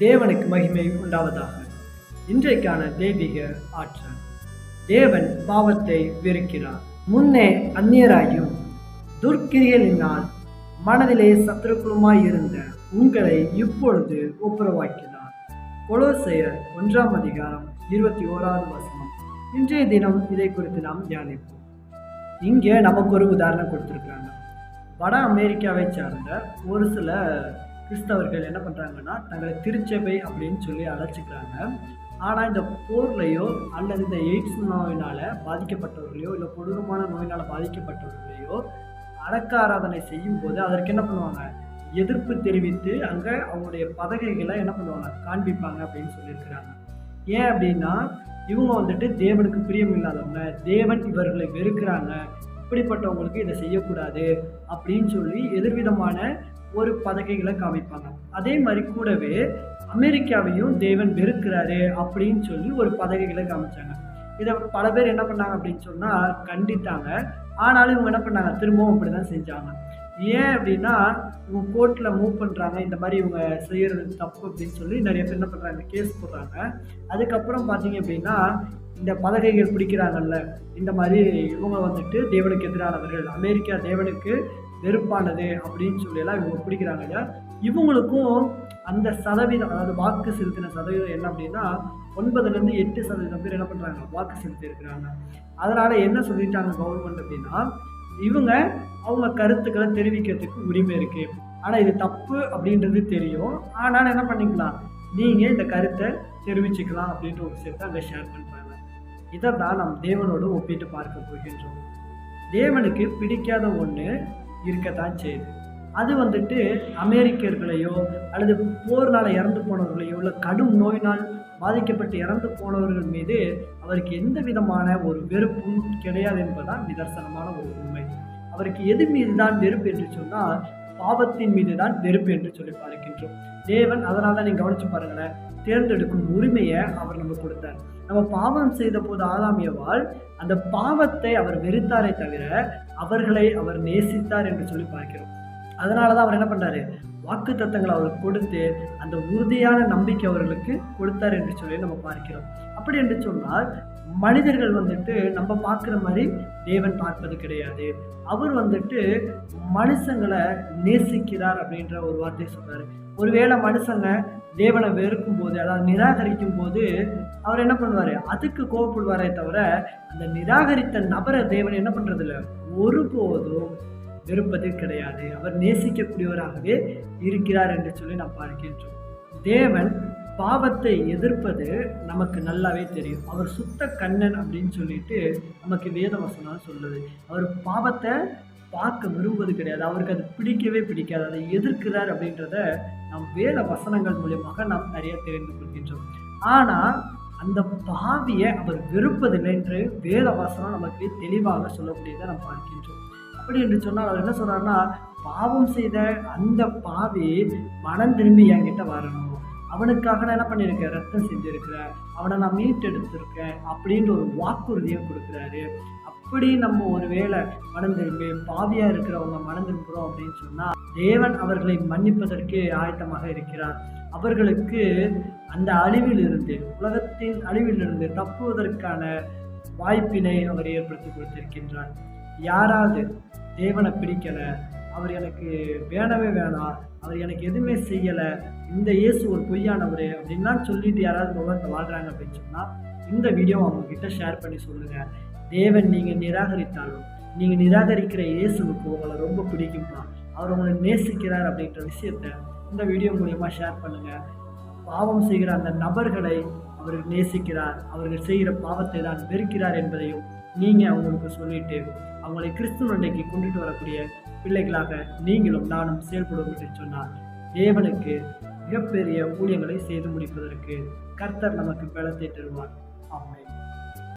தேவனுக்கு மகிமை உண்டாவதாக. இன்றைக்கான தெய்வீக ஆற்றல். தேவன் பாவத்தை வெறுக்கிறார். முன்னே அந்நியராயும் துர்க்கிரியலினால் மனதிலே சத்துருக்குழுமாய் இருந்த உங்களை இப்பொழுது ஒப்புரவாக்கினார். கொலோசையர் ஒன்றாம் அதிகாரம் இருபத்தி ஓராவது வசனம். இன்றைய தினம் இதை குறித்து நாம் தியானிப்போம். இங்கே நமக்கு ஒரு உதாரணம் கொடுத்துருக்காங்க வட அமெரிக்காவை சார்ந்த ஒரு சில கிறிஸ்தவர்கள் என்ன பண்ணுறாங்கன்னா தங்களை திருச்சபை அப்படின்னு சொல்லி அழைச்சிக்கிறாங்க. ஆனால் இந்த போர்லையோ அல்லது இந்த எய்ட்ஸ் நோயினால் பாதிக்கப்பட்டவர்களையோ இல்லை கொடூரமான நோயினால் பாதிக்கப்பட்டவர்களையோ அடக்க ஆராதனை செய்யும் போது அதற்கு என்ன பண்ணுவாங்க? எதிர்ப்பு தெரிவித்து அங்கே அவங்களுடைய பதகைகளை என்ன பண்ணுவாங்க? காண்பிப்பாங்க அப்படின்னு சொல்லியிருக்கிறாங்க. ஏன் அப்படின்னா இவங்க வந்துட்டு தேவனுக்கு பிரியம் இல்லாதவங்க தேவன் இவர்களை வெறுக்கிறாங்க இப்படிப்பட்டவங்களுக்கு இதை செய்யக்கூடாது அப்படின்னு சொல்லி எதிர்விதமான ஒரு பதகைகளை காமிப்பாங்க. அதே மாதிரி கூடவே அமெரிக்காவையும் தேவன் வெறுக்கிறாரு அப்படின்னு சொல்லி ஒரு பதகைகளை காமிச்சாங்க. இதை பல பேர் என்ன பண்ணாங்க அப்படின்னு சொன்னால் கண்டித்தாங்க. ஆனாலும் இவங்க என்ன பண்ணாங்க? திரும்பவும் அப்படி தான் செஞ்சாங்க. ஏன் அப்படின்னா இவங்க கோர்ட்டில் மூவ் பண்ணுறாங்க இந்த மாதிரி இவங்க செய்கிறது தப்பு அப்படின்னு சொல்லி நிறைய பேர் என்ன பண்ணுறாங்க கேஸ் போடுறாங்க. அதுக்கப்புறம் பார்த்தீங்க அப்படின்னா இந்த பதகைகள் பிடிக்கிறாங்கல்ல இந்த மாதிரி இவங்க வந்துட்டு தேவனுக்கு எதிரானவர்கள். அமெரிக்கா தேவனுக்கு வெறுப்பானது அப்படின்னு சொல்லியெல்லாம் இவங்க பிடிக்கிறாங்க இல்லையா? இவங்களுக்கும் அந்த சதவீதம் அதாவது வாக்கு செலுத்தின சதவீதம் என்ன அப்படின்னா ஒன்பதுலேருந்து எட்டு சதவீதம் பேர் என்ன பண்ணுறாங்க வாக்கு செலுத்தி இருக்கிறாங்க. அதனால் என்ன சொல்லிட்டாங்க கவர்மெண்ட் அப்படின்னா இவங்க அவங்க கருத்துக்களை தெரிவிக்கிறதுக்கு உரிமை இருக்குது ஆனால் இது தப்பு அப்படின்றது தெரியும். ஆனால் என்ன பண்ணிக்கலாம்? நீங்கள் இந்த கருத்தை தெரிவிச்சுக்கலாம் அப்படின்ற ஒரு விஷயத்தை அங்கே ஷேர் பண்ணுறாங்க இதை தான் நாம் தேவனோடு ஒப்பிட்டு பார்க்க போகின்றோம். தேவனுக்கு பிடிக்காத ஒன்று இருக்கத்தான் செய்யுது அது வந்துட்டு அமெரிக்கர்களையோ அல்லது போர்னால் இறந்து போனவர்களையோ இல்லை கடும் நோயினால் பாதிக்கப்பட்டு இறந்து போனவர்கள் மீது அவருக்கு எந்த விதமான ஒரு வெறுப்பும் கிடையாது என்பதுதான் நிதர்சனமான ஒரு உண்மை. அவருக்கு எது மீது தான் வெறுப்பு என்று சொன்னால் பாவத்தின் மீது தான் வெறுப்பு என்று சொல்லி பார்க்கின்றோம். தேவன் அதனால தான் நீங்கள் கவனிச்சு பாருங்களேன் தேர்ந்தெடுக்கும் உரிமையை அவர் நமக்கு கொடுத்தார். நம்ம பாவம் செய்த போது ஆதாமியவால் அந்த பாவத்தை அவர் வெறுத்தாரே தவிர அவர்களை அவர் நேசித்தார் என்று சொல்லி பார்க்கிறோம். அதனால தான் அவர் என்ன பண்ணாரு வாக்கு தத்தங்களை அவருக்கு கொடுத்து அந்த உறுதியான நம்பிக்கை அவர்களுக்கு கொடுத்தார் என்று சொல்லி நம்ம பார்க்கிறோம். அப்படி என்று சொன்னால் மனிதர்கள் வந்துட்டு நம்ம பார்க்குற மாதிரி தேவன் பார்ப்பது கிடையாது. அவர் வந்துட்டு மனுஷங்களை நேசிக்கிறார் அப்படின்ற ஒரு வார்த்தை சொல்றாரு. ஒருவேளை மனுஷங்க தேவனை வெறுக்கும் போது அதாவது நிராகரிக்கும் போது அவர் என்ன பண்ணுவார்? அதுக்கு கோவப்படுவாரே தவிர அந்த நிராகரித்த நபரை தேவன் என்ன பண்ணுறதில்ல ஒருபோதும் வெறுப்பது கிடையாது. அவர் நேசிக்கக்கூடியவராகவே இருக்கிறார் என்று சொல்லி நாம் பார்க்கின்றோம். தேவன் பாவத்தை எதிர்ப்பது நமக்கு நல்லாவே தெரியும். அவர் சுத்த கண்ணன் அப்படின்னு சொல்லிட்டு நமக்கு வேத வசனம் சொல்லுது. அவர் பாவத்தை பார்க்க விரும்புவது கிடையாது. அவருக்கு அது பிடிக்கவே பிடிக்காது. அதை எதிர்க்கிறார் அப்படின்றத நம் வேத வசனங்கள் மூலியமாக நாம் நிறைய தெரிந்து கொள்கின்றோம். ஆனால் அந்த பாவியை அவர் வெறுப்பதில்லை என்று வேத வசனம் நமக்கு தெளிவாக சொல்லக்கூடியதை நாம் பார்க்கின்றோம். அப்படி என்று சொன்னால் அவர் என்ன சொல்றாருன்னா பாவம் செய்த அந்த பாவி மனம் திரும்பி என்கிட்ட வரணும். அவனுக்காக நான் என்ன பண்ணியிருக்கேன்? ரத்தம் செஞ்சுருக்கிறேன். அவனை நான் மீட்டெடுத்திருக்கேன் அப்படின்ற ஒரு வாக்குறுதியை கொடுக்குறாரு. அப்படி நம்ம ஒரு வேளை மனம் திரும்பி பாவியாக இருக்கிறவங்க மனம் திரும்புகிறோம் அப்படின்னு சொன்னால் தேவன் அவர்களை மன்னிப்பதற்கு ஆயத்தமாக இருக்கிறார். அவர்களுக்கு அந்த அழிவிலிருந்து உலகத்தின் அழிவிலிருந்து தப்புவதற்கான வாய்ப்பினை அவர் ஏற்படுத்தி கொடுத்திருக்கின்றார். யாராவது தேவனை பிடிக்கலை அவர் எனக்கு வேணவே வேணாம் அவர் எனக்கு எதுவுமே செய்யலை இந்த இயேசு ஒரு பொய்யானவர் அப்படின்லாம் சொல்லிட்டு யாராவது உலகத்தை வாழ்கிறாங்க அப்படின்னு சொன்னால் இந்த வீடியோ அவங்கக்கிட்ட ஷேர் பண்ணி சொல்லுங்கள் தேவன் நீங்கள் நிராகரித்தாலும் நீங்கள் நிராகரிக்கிற இயேசுவுக்கு உங்களை ரொம்ப பிடிக்குமா அவர் உங்களை நேசிக்கிறார் அப்படின்ற விஷயத்த இந்த வீடியோ மூலயமா ஷேர் பண்ணுங்கள் பாவம் செய்கிற அந்த நபர்களை அவர் நேசிக்கிறார். அவர்கள் செய்கிற பாவத்தை தான் வெறுக்கிறார் என்பதையும் நீங்கள் அவங்களுக்கு சொல்லிட்டு அவங்களை கிறிஸ்துவண்டைக்கு கொண்டுட்டு வரக்கூடிய பிள்ளைகளாக நீங்களும் நானும் செயல்படும் என்று சொன்னால் தேவனுக்கு மிகப்பெரிய ஊழியங்களை செய்து முடிப்பதற்கு கர்த்தர் நமக்கு பலத்தை தருவார். ஆமாம்